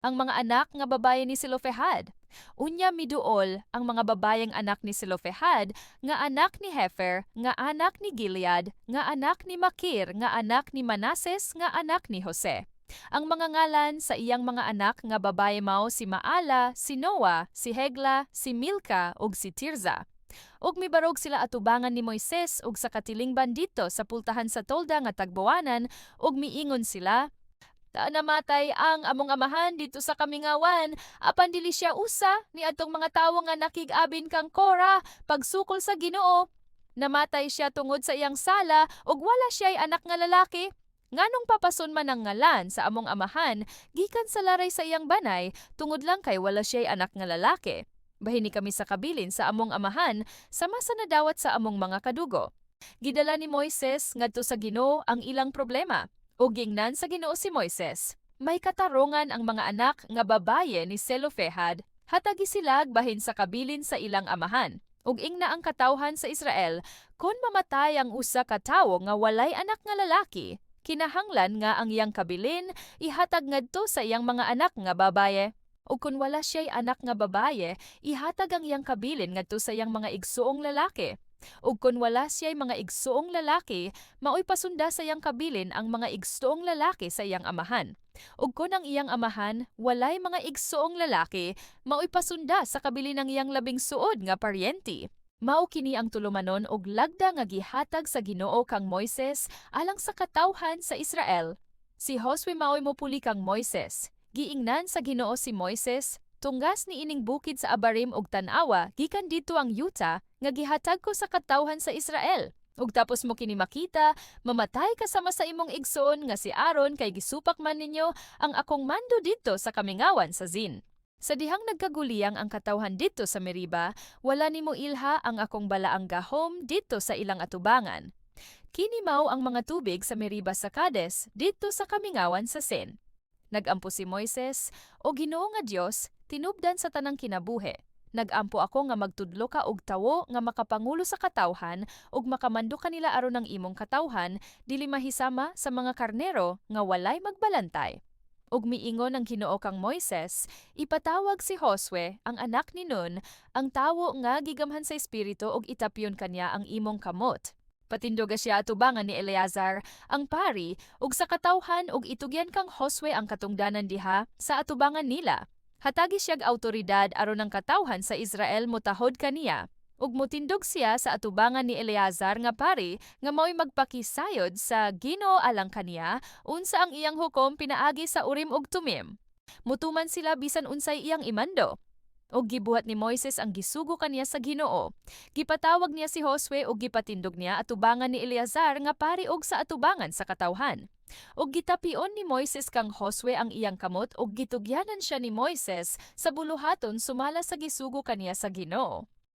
ang mga anak nga babaye ni Silofehad. Unya miduol ang mga babayeng anak ni Silofehad nga anak ni Hefer, nga anak ni Gilead, nga anak ni Makir, nga anak ni Manases, nga anak ni Jose. Ang mga ngalan sa iyang mga anak nga babaye mao si Maala, si Noah, si Hegla, si Milka ug si Tirza. Ug mibarog sila atubangan ni Moises ug sa katiling bandito sa pultahan sa tolda nga tagbawanan ug miingon sila Ta namatay ang among amahan dito sa kamingawan, apan dili siya usa ni atong mga tawo nga nakig-abin kang Kora pagsukol sa Ginoo. Namatay siya tungod sa iyang sala ug wala siya'y anak nga lalaki. Nganong papason man ang ngalan sa among amahan gikan sa laray sa iyang banay tungod lang kay wala siya'y anak nga lalaki. Bahini kami sa kabilin sa among amahan sama sa nadawat sa among mga kadugo. Gidala ni Moises ngadto sa Ginoo ang ilang problema ug gingnan sa Ginoo si Moises. May katarungan ang mga anak nga babaye ni Selofehad hatagi silag bahin sa kabilin sa ilang amahan. Ug ingna ang katawhan sa Israel kon mamatay ang usa ka tawo nga walay anak nga lalaki, kinahanglan nga ang iyang kabilin ihatag ngadto sa iyang mga anak nga babaye. Ug kung wala siya'y anak nga babaye, ihatag ang iyang kabilin ngadto sa iyang mga igsuong lalaki. Ug kung wala siya'y mga igsuong lalaki, maoy pasunda sa iyang kabilin ang mga igsuong lalaki sa iyang amahan. Ug kung ang iyang amahan walay mga igsuong lalaki, maoy pasunda sa kabilin ng iyang labing suod nga paryenti. Mao kini ang tulumanon og lagda nga gihatag sa Ginoo kang Moises alang sa katawhan sa Israel. Si Josue maoy mopuli kang Moises. Giingnan sa Ginoo si Moises, tunggas ni ining bukid sa Abarim ug Tanawa, gikan dito ang yuta nga gihatag ko sa katawhan sa Israel. Ug tapos mo kini makita, mamatay kasama sa imong igsoon nga si Aaron kay gisupak man ninyo ang akong mando dito sa kamingawan sa Zin. Sa dihang nagkaguliyang ang katawhan dito sa Meriba, wala nimo ilha ang akong balaang gahom dito sa ilang atubangan. Kini mao ang mga tubig sa Meriba sa Kades dito sa kamingawan sa Sin. Nagampo si Moises, o Ginoo nga Dios, tinubdan sa tanang kinabuhi. Nagampo ako nga magtudlo ka og tawo nga makapangulo sa katawhan ug makamando kanila aron ng imong katawhan dili mahisama sa mga karnero nga walay magbalantay. Ug miingon ang Ginoo kang Moises, ipatawag si Josue, ang anak ni Nun, ang tawo nga gigamhan sa espiritu ug itapyon kanya ang imong kamot. Patindoga siya atubangan ni Eleazar, ang pari, ug sa katawhan ug itugyan kang Josue ang katungdanan diha sa atubangan nila. Hatagi siyag autoridad aron ang katawhan sa Israel motahod kaniya. Ug motindog siya sa atubangan ni Eleazar nga pari nga mao'y magpakisayod sa Ginoo alang kaniya unsa ang iyang hukom pinaagi sa Urim ug Tumim. Mutuman sila bisan unsay iyang imando. Og gibuhat ni Moises ang gisugo kaniya sa Ginoo. Gipatawag niya si Josue ug gipatindog niya atubangan ni Eleazar nga pari og sa atubangan sa katawhan. Og gitapion ni Moises kang Josue ang iyang kamot ug gitugyanan siya ni Moises sa buluhaton sumala sa gisugo kaniya sa Ginoo.